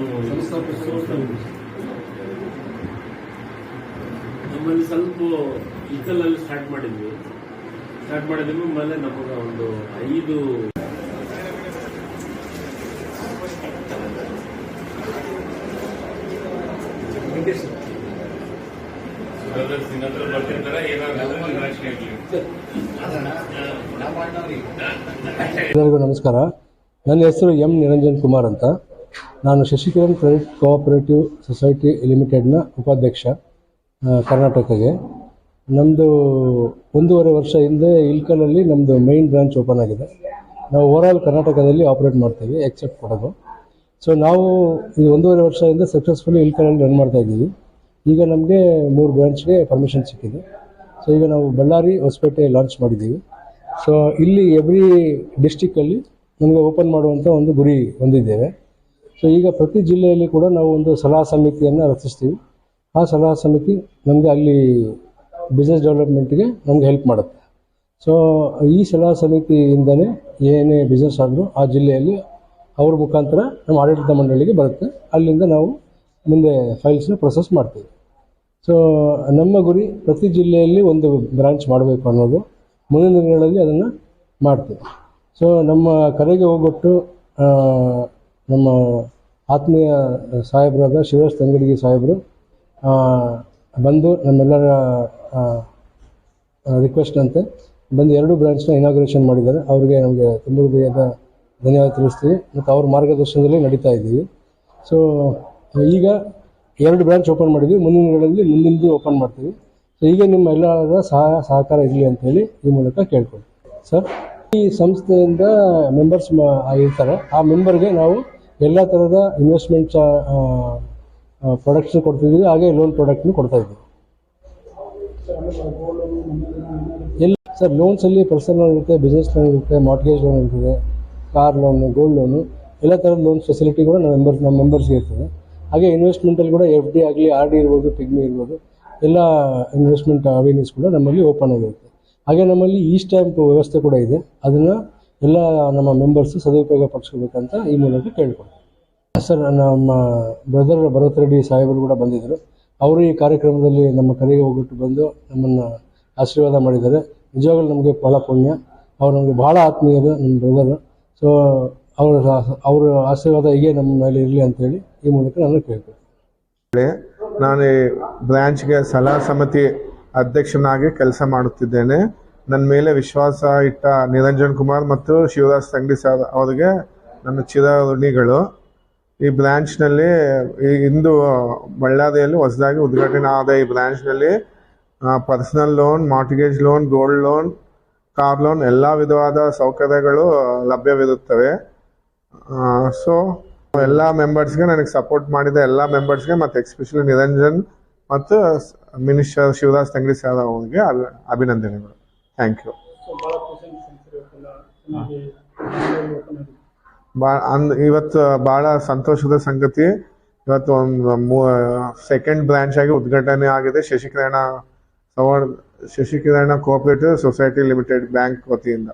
ನಾನು ನಮ್ಮಲ್ಲಿ ಸ್ವಲ್ಪ ಇಕಲಲ್ಲಿ ಸ್ಟಾರ್ಟ್ ಮಾಡಿದ್ವಿ. ಸ್ಟಾರ್ಟ್ ಮಾಡಿದ್ವಿ ಮೇಲೆ ನಮಗೆ ಒಂದು ಐದು ಎಲ್ಲರಿಗೂ ನಮಸ್ಕಾರ. ನನ್ನ ಹೆಸರು ಎಂ ನಿರಂಜನ್ ಕುಮಾರ್ ಅಂತ. ನಾನು ಶಶಿಕಿರಣ್ ಕ್ರೆಡಿಟ್ ಕೋಆಪರೇಟಿವ್ ಸೊಸೈಟಿ ಲಿಮಿಟೆಡ್ನ ಉಪಾಧ್ಯಕ್ಷ ಕರ್ನಾಟಕಗೆ ನಮ್ಮದು ಒಂದೂವರೆ ವರ್ಷ ಹಿಂದೆ ಇಲ್ಕಲಲ್ಲಿ ನಮ್ಮದು ಮೈನ್ ಬ್ರಾಂಚ್ ಓಪನ್ ಆಗಿದೆ. ನಾವು ಓವರಾಲ್ ಕರ್ನಾಟಕದಲ್ಲಿ ಆಪ್ರೇಟ್ ಮಾಡ್ತೀವಿ ಎಕ್ಸೆಪ್ಟ್ ಕೊಡೋದು ಸೊ ನಾವು ಇದು ಒಂದೂವರೆ ವರ್ಷದಿಂದ ಸಕ್ಸಸ್ಫುಲಿ ಇಲ್ಕಲಲ್ಲಿ ರನ್ ಮಾಡ್ತಾ ಇದ್ದೀವಿ. ಈಗ ನಮಗೆ ಮೂರು ಬ್ರಾಂಚ್ಗೆ ಪರ್ಮಿಷನ್ ಸಿಕ್ಕಿದೆ. ಸೊ ಈಗ ನಾವು ಬಳ್ಳಾರಿ, ಹೊಸಪೇಟೆ ಲಾಂಚ್ ಮಾಡಿದ್ದೀವಿ. ಸೊ ಇಲ್ಲಿ ಎವ್ರಿ ಡಿಸ್ಟಿಕ್ಕಲ್ಲಿ ನಮಗೆ ಓಪನ್ ಮಾಡುವಂಥ ಒಂದು ಗುರಿ ಹೊಂದಿದ್ದೇವೆ. ಸೊ ಈಗ ಪ್ರತಿ ಜಿಲ್ಲೆಯಲ್ಲಿ ಕೂಡ ನಾವು ಒಂದು ಸಲಹಾ ಸಮಿತಿಯನ್ನು ರಚಿಸ್ತೀವಿ. ಆ ಸಲಹಾ ಸಮಿತಿ ನಮಗೆ ಅಲ್ಲಿ ಬಿಸ್ನೆಸ್ ಡೆವಲಪ್ಮೆಂಟ್ಗೆ ನಮ್ಗೆ ಹೆಲ್ಪ್ ಮಾಡುತ್ತೆ. ಸೊ ಈ ಸಲಹಾ ಸಮಿತಿಯಿಂದಲೇ ಏನೇ ಬಿಸ್ನೆಸ್ ಆದರೂ ಆ ಜಿಲ್ಲೆಯಲ್ಲಿ ಅವ್ರ ಮುಖಾಂತರ ನಮ್ಮ ಆಡಳಿತ ಮಂಡಳಿಗೆ ಬರುತ್ತೆ. ಅಲ್ಲಿಂದ ನಾವು ಮುಂದೆ ಫೈಲ್ಸ್ನ ಪ್ರೊಸೆಸ್ ಮಾಡ್ತೀವಿ. ಸೊ ನಮ್ಮ ಗುರಿ ಪ್ರತಿ ಜಿಲ್ಲೆಯಲ್ಲಿ ಒಂದು ಬ್ರಾಂಚ್ ಮಾಡಬೇಕು ಅನ್ನೋದು ಮುಂದಿನ ದಿನಗಳಲ್ಲಿ ಅದನ್ನು ಮಾಡ್ತೀವಿ. ಸೊ ನಮ್ಮ ಕರೆಗೆ ಹೋಗ್ಬಿಟ್ಟು ನಮ್ಮ ಆತ್ಮೀಯ ಸಾಹೇಬರಾದ ಶಿವರಾಜ್ ತಂಗಡಿಗೆ ಸಾಹೇಬರು ಬಂದು ನಮ್ಮೆಲ್ಲರ ರಿಕ್ವೆಸ್ಟ್ ಅಂತೆ ಬಂದು ಎರಡು ಬ್ರ್ಯಾಂಚ್ನ ಇನಾಗ್ರೇಷನ್ ಮಾಡಿದ್ದಾರೆ. ಅವರಿಗೆ ನಮಗೆ ತುಂಬ ಹೃದಯದ ಧನ್ಯವಾದ ತಿಳಿಸ್ತೀವಿ ಮತ್ತು ಅವ್ರ ಮಾರ್ಗದರ್ಶನದಲ್ಲಿ ನಡೀತಾ ಇದ್ದೀವಿ. ಸೊ ಈಗ ಎರಡು ಬ್ರಾಂಚ್ ಓಪನ್ ಮಾಡಿದ್ವಿ. ಮುಂದಿನ ದಿನಗಳಲ್ಲಿ ಮುಂದಿಂದು ಓಪನ್ ಮಾಡ್ತೀವಿ. ಸೊ ಈಗ ನಿಮ್ಮ ಎಲ್ಲರ ಸಹಾಯ ಸಹಕಾರ ಇರಲಿ ಅಂತೇಳಿ ಈ ಮೂಲಕ ಕೇಳ್ಕೊಳ್ತೀವಿ. ಸರ್ ಈ ಸಂಸ್ಥೆಯಿಂದ ಮೆಂಬರ್ಸ್ ಇರ್ತಾರೆ ಆ ಮೆಂಬರ್ಗೆ ನಾವು ಎಲ್ಲ ಥರದ ಇನ್ವೆಸ್ಟ್ಮೆಂಟ್ ಪ್ರಾಡಕ್ಟ್ಸ್ ಕೊಡ್ತಿದ್ವಿ, ಹಾಗೆ ಲೋನ್ ಪ್ರಾಡಕ್ಟ್ನು ಕೊಡ್ತಾ ಇದ್ವಿ ಎಲ್ಲ, ಸರ್ ಲೋನ್ಸಲ್ಲಿ ಪರ್ಸನಲ್ ಲೋನ್ ಇರುತ್ತೆ ಬಿಸ್ನೆಸ್ ಲೋನ್ ಇರುತ್ತೆ ಮಾರ್ಟ್ಗೇಜ್ ಲೋನ್ ಇರ್ತದೆ ಕಾರ್ ಲೋನು ಗೋಲ್ಡ್ ಲೋನು ಎಲ್ಲ ಥರದ ಲೋನ್ ಫೆಸಿಲಿಟಿ ಕೂಡ ನಮ್ಮ ಮೆಂಬರ್ಸ್ ನಮ್ಮ ಮೆಂಬರ್ಸ್ಗೆ ಇರ್ತದೆ. ಹಾಗೆ ಇನ್ವೆಸ್ಟ್ಮೆಂಟಲ್ಲಿ ಕೂಡ ಎಫ್ ಡಿ ಆಗಲಿ ಆರ್ ಡಿ ಇರ್ಬೋದು ಪಿಗ್ಮಿ ಇರ್ಬೋದು, ಎಲ್ಲ ಇನ್ವೆಸ್ಟ್ಮೆಂಟ್ ಅವೇರ್ನೆಸ್ ಕೂಡ ನಮ್ಮಲ್ಲಿ ಓಪನ್ ಆಗಿರುತ್ತೆ ಹಾಗೆ ನಮ್ಮಲ್ಲಿ ಈ ಸ್ಟ್ಯಾಂಪ್ ವ್ಯವಸ್ಥೆ ಕೂಡ ಇದೆ. ಅದನ್ನು ಎಲ್ಲ ನಮ್ಮ ಮೆಂಬರ್ಸು ಸದುಪಯೋಗ ಪಡಿಸ್ಕೋಬೇಕಂತ ಈ ಮೂಲಕ ಕೇಳ್ಕೊಳ್ತೀನಿ. ಸರ್ ನಮ್ಮ ಬ್ರದರ್ ಭರತ್ ರೆಡ್ಡಿ ಸಾಹೇಬರು ಕೂಡ ಬಂದಿದ್ದರು. ಅವರು ಈ ಕಾರ್ಯಕ್ರಮದಲ್ಲಿ ನಮ್ಮ ಕರೆಗೆ ಹೋಗ್ಬಿಟ್ಟು ಬಂದು ನಮ್ಮನ್ನು ಆಶೀರ್ವಾದ ಮಾಡಿದ್ದಾರೆ. ನಿಜವಾಗ್ಲೂ ನಮಗೆ ಭಾಳ ಪುಣ್ಯ. ಅವ್ರು ನಮಗೆ ಭಾಳ ಆತ್ಮೀಯರು, ನಮ್ಮ ಬ್ರದರು ಸೊ ಅವರ ಅವರ ಆಶೀರ್ವಾದ ಹೀಗೆ ನಮ್ಮ ಮೇಲೆ ಇರಲಿ ಅಂತೇಳಿ ಈ ಮೂಲಕ ನಾನು ಕೇಳ್ಕೊಳ್ತೀನಿ. ನಾನು ಬ್ರಾಂಚ್ಗೆ ಸಲಹಾ ಸಮಿತಿ ಅಧ್ಯಕ್ಷನಾಗಿ ಕೆಲಸ ಮಾಡುತ್ತಿದ್ದೇನೆ. ನನ್ನ ಮೇಲೆ ವಿಶ್ವಾಸ ಇಟ್ಟ ನಿರಂಜನ್ ಕುಮಾರ್ ಮತ್ತು ಶಿವರಾಜ್ ತಂಗಡಿ ಸರ್ ಅವರಿಗೆ ನನ್ನ ಚಿರಋಣಿಗಳು. ಈ ಬ್ರಾಂಚ್ನಲ್ಲಿ ಈ ಇಂದು ಬಳ್ಳಾರಿಯಲ್ಲಿ ಹೊಸದಾಗಿ ಉದ್ಘಾಟನೆ ಆದ ಈ ಬ್ರಾಂಚ್ನಲ್ಲಿ personal loan mortgage loan gold loan car loan ಎಲ್ಲ ವಿಧವಾದ ಸೌಕರ್ಯಗಳು ಲಭ್ಯವಿರುತ್ತವೆ. ಸೊ ಎಲ್ಲ ಮೆಂಬರ್ಸ್ಗೆ ನನಗೆ ಸಪೋರ್ಟ್ ಮಾಡಿದ ಎಲ್ಲ ಮೆಂಬರ್ಸ್ಗೆ ಮತ್ತು ಎಕ್ಸ್ಪೆಷಲಿ ನಿರಂಜನ್ ಮತ್ತು ಮಿನಿಸ್ಟರ್ ಶಿವರಾಜ್ ತಂಗಡಿ ಸರ್ ಅವರಿಗೆ ಅಭಿ- ಅಭಿನಂದನೆಗಳು. ಥ್ಯಾಂಕ್ ಯು ಬಾ ಅಂದ್ ಇವತ್ತು ಭಾಳ ಸಂತೋಷದ ಸಂಗತಿ. ಇವತ್ತು ಒಂದು ಸೆಕೆಂಡ್ ಬ್ರಾಂಚ್ ಆಗಿ ಉದ್ಘಾಟನೆ ಆಗಿದೆ. Shashikirana Savarna Shashikirana cooperative society limited bank ವತಿಯಿಂದ.